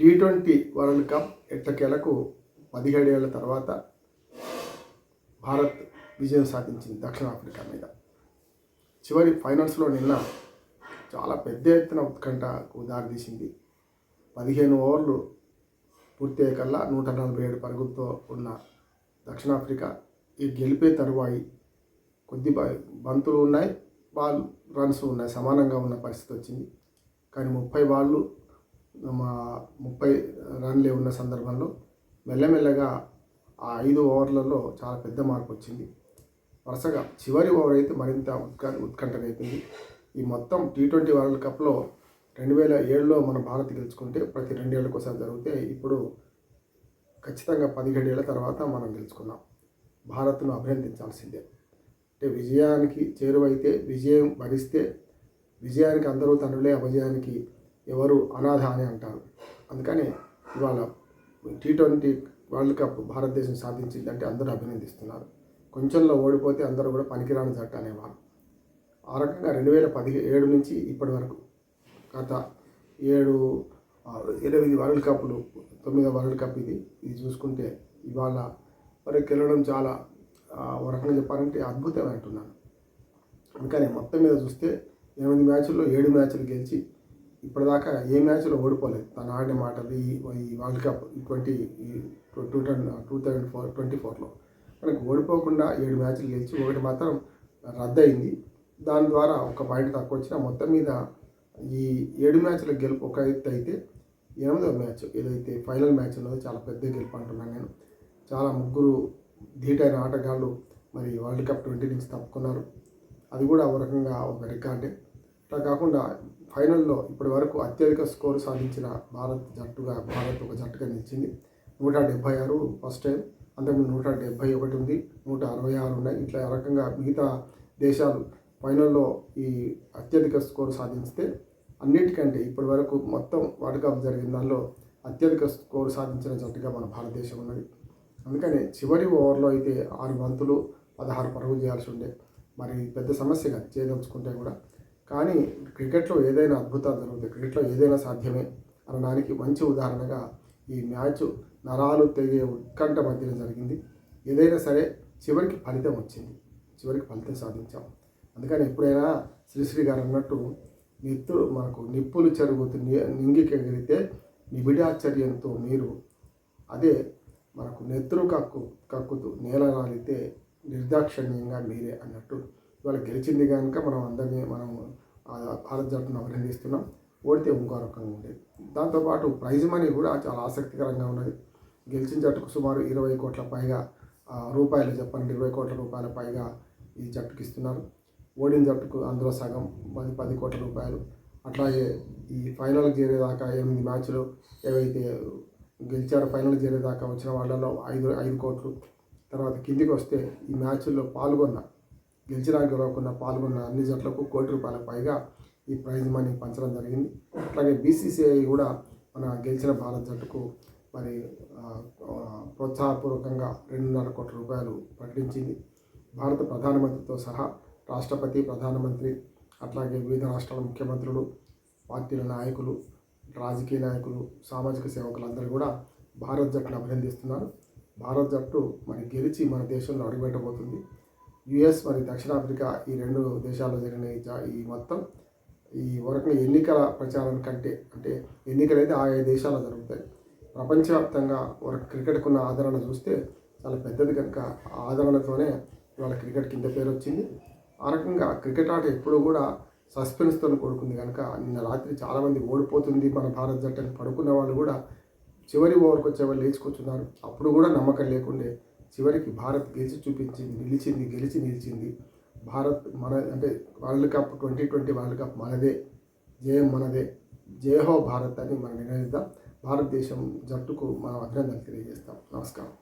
T twenty world cup ఎట్టకేలకు పదిహేడేళ్ళ తర్వాత భారత్ విజయం సాధించింది దక్షిణాఫ్రికా మీద. చివరి ఫైనల్స్లో నిన్న చాలా పెద్ద ఎత్తున ఉత్కంఠకు దారితీసింది. పదిహేను ఓవర్లు పూర్తి అయ్యేకల్లా నూట నలభై ఏడు పరుగులతో ఉన్న దక్షిణాఫ్రికా ఈ గెలిపే తరువాయి కొద్ది బంతులు ఉన్నాయి బాల్ రన్స్ ఉన్నాయి సమానంగా ఉన్న పరిస్థితి వచ్చింది. కానీ ముప్పై బాళ్ళు మా ముప్పై రన్లే ఉన్న సందర్భంలో మెల్లమెల్లగా ఆ ఐదు ఓవర్లలో చాలా పెద్ద మార్పు వచ్చింది. వరుసగా చివరి ఓవర్ అయితే మరింత ఉత్క ఉత్కంఠనైపోయింది. ఈ మొత్తం టీ ట్వంటీ వరల్డ్ కప్లో రెండు వేల ఏడులో మన భారత్ గెలుచుకుంటే ప్రతి రెండేళ్ళకి ఒకసారి జరిగితే ఇప్పుడు ఖచ్చితంగా పదిహేడు ఏళ్ళ తర్వాత మనం గెలుచుకున్నాం. భారత్ను అభినందించాల్సిందే. అంటే విజయానికి చేరువైతే విజయం భరిస్తే విజయానికి అందరూ తండ్రులే అపజయానికి ఎవరు అనాథ అని అంటారు. అందుకని ఇవాళ టీ ట్వంటీ వరల్డ్ కప్ భారతదేశం సాధించిందంటే అందరూ అభినందిస్తున్నారు. కొంచెంలో ఓడిపోతే అందరూ కూడా పనికిరాని జట్టు అనేవారు. ఆ రకంగా రెండు వేల పదిహేడు నుంచి ఇప్పటి వరకు గత ఏడు ఎనిమిది వరల్డ్ కప్లు తొమ్మిదో వరల్డ్ కప్ ఇది. ఇది చూసుకుంటే ఇవాళ మరి గెలవడం చాలా ఒక రకంగా చెప్పాలంటే అద్భుతం అంటున్నాను అందుకని మొత్తం మీద చూస్తే ఎనిమిది మ్యాచ్ల్లో ఏడు మ్యాచ్లు గెలిచి ఇప్పటిదాకా ఏ మ్యాచ్లో ఓడిపోలేదు. తను ఆడిన మాటలు ఈ ఈ వరల్డ్ కప్ ఈ twenty two thousand two thousand four twenty ఫోర్లో. మనకు ఓడిపోకుండా ఏడు మ్యాచ్లు గెలిచి ఒకటి మాత్రం రద్దయింది. దాని ద్వారా ఒక పాయింట్ తక్కువ వచ్చినా మొత్తం మీద ఈ ఏడు మ్యాచ్ల గెలుపు ఒక ఎత్తు అయితే ఎనిమిదవ మ్యాచ్ ఏదైతే ఫైనల్ మ్యాచ్ ఉన్నదో చాలా పెద్ద గెలుపు అంటున్నాను నేను. చాలా ముగ్గురు ధీటైన ఆటగాళ్ళు మరి వరల్డ్ కప్ ట్వంటీ నుంచి తప్పుకున్నారు. అది కూడా ఒక రకంగా ఒక రికార్డే. అలా కాకుండా ఫైనల్లో ఇప్పటి వరకు అత్యధిక స్కోరు సాధించిన భారత్ జట్టుగా భారత్ ఒక జట్టుగా నిలిచింది. నూట డెబ్బై ఆరు ఫస్ట్ టైం అంతకుముందు నూట డెబ్బై ఒకటి ఉంది నూట అరవై ఆరు ఉన్నాయి. ఇట్లా రకంగా మిగతా దేశాలు ఫైనల్లో ఈ అత్యధిక స్కోరు సాధించితే అన్నిటికంటే ఇప్పటి వరకు మొత్తం వరల్డ్ కప్ జరిగిన దానిలో అత్యధిక స్కోరు సాధించిన జట్టుగా మన భారతదేశం ఉన్నది. అందుకని చివరి ఓవర్లో అయితే ఆరు బంతులు పదహారు పరుగులు చేయాల్సి ఉండే. మరి పెద్ద సమస్యగా చేయదలుచుకుంటే కూడా కానీ క్రికెట్లో ఏదైనా అద్భుతాలు జరుగుతాయి. క్రికెట్లో ఏదైనా సాధ్యమే అనడానికి మంచి ఉదాహరణగా ఈ మ్యాచ్ నరాలు తెగే ఉత్కంఠ మధ్యన జరిగింది. ఏదైనా సరే చివరికి ఫలితం వచ్చింది. చివరికి ఫలితం సాధించాం. అందుకని ఎప్పుడైనా శ్రీశ్రీ గారు అన్నట్టు నిత్తులు మనకు నిప్పులు చెరుగుతూ నింగికెగిరితే నిబిడాచర్యంతో మీరు అదే మనకు నెత్తురు కక్కు కక్కుతూ నేల రాలితే నిర్దాక్షిణ్యంగా మీరే అన్నట్టు ఇవాళ గెలిచింది కనుక మనం అందరినీ మనం భారత జట్టును అభినందిస్తున్నాం. ఓడితే ఇంకో రకంగా ఉండేది. దాంతోపాటు ప్రైజ్ మనీ కూడా చాలా ఆసక్తికరంగా ఉన్నది. గెలిచిన జట్టుకు సుమారు ఇరవై కోట్ల పైగా రూపాయలు చెప్పండి ఇరవై కోట్ల రూపాయల పైగా ఈ జట్టుకి ఇస్తున్నారు. ఓడిన జట్టుకు అందులో సగం పది పది కోట్ల రూపాయలు. అట్లాగే ఈ ఫైనల్కి చేరేదాకా ఎనిమిది మ్యాచ్లు ఏవైతే గెలిచారో ఫైనల్ చేరేదాకా వచ్చిన వాళ్ళలో ఐదు ఐదు కోట్లు. తర్వాత కిందికి వస్తే ఈ మ్యాచ్ల్లో పాల్గొన్న గెలిచినా గెలవకుండా పాల్గొన్న అన్ని జట్లకు కోటి రూపాయల పైగా ఈ ప్రైజ్ మనీ పంచడం జరిగింది. అట్లాగే బీసీసీఐ కూడా మన గెలిచిన భారత జట్టుకు మరి ప్రోత్సాహపూర్వకంగా రెండున్నర కోట్ల రూపాయలు ప్రకటించింది. భారత ప్రధానమంత్రితో సహా రాష్ట్రపతి ప్రధానమంత్రి అట్లాగే వివిధ రాష్ట్రాల ముఖ్యమంత్రులు పార్టీల నాయకులు రాజకీయ నాయకులు సామాజిక సేవకులందరూ కూడా భారత్ జట్టును అభినందిస్తున్నారు. భారత్ జట్టు మరి గెలిచి మన దేశంలో అడుగుపెట్టబోతుంది. యుఎస్ మరియు దక్షిణాఫ్రికా ఈ రెండు దేశాల్లో జరిగిన ఈ జా- ఈ మొత్తం ఈ వరకు ఎన్నికల ప్రచారం కంటే అంటే ఎన్నికలు అయితే ఆయా దేశాల్లో జరుగుతాయి. ప్రపంచవ్యాప్తంగా వరకు క్రికెట్కు ఉన్న ఆదరణ చూస్తే చాలా పెద్దది కనుక ఆ ఆదరణతోనే ఇవాళ క్రికెట్ కింద పేరు వచ్చింది. ఆ రకంగా క్రికెట్ ఆట ఎప్పుడూ కూడా సస్పెన్స్తో కూడుకుంది కనుక నిన్న రాత్రి చాలామంది ఓడిపోతుంది మన భారత జట్టు అని పడుకున్న వాళ్ళు కూడా చివరి ఓవర్కి వచ్చే వాళ్ళు లేచుకొచ్చున్నారు. అప్పుడు కూడా నమ్మకం లేకుండే చివరికి భారత్ గెలిచి చూపించింది నిలిచింది గెలిచి నిలిచింది. భారత్ మన అంటే world cup twenty twenty world cup మనదే జయం మనదే జయ హో భారత్ అని మనం నిర్ణయిద్దాం. భారతదేశం జట్టుకు మనం అభినందనలు తెలియజేస్తాం. నమస్కారం.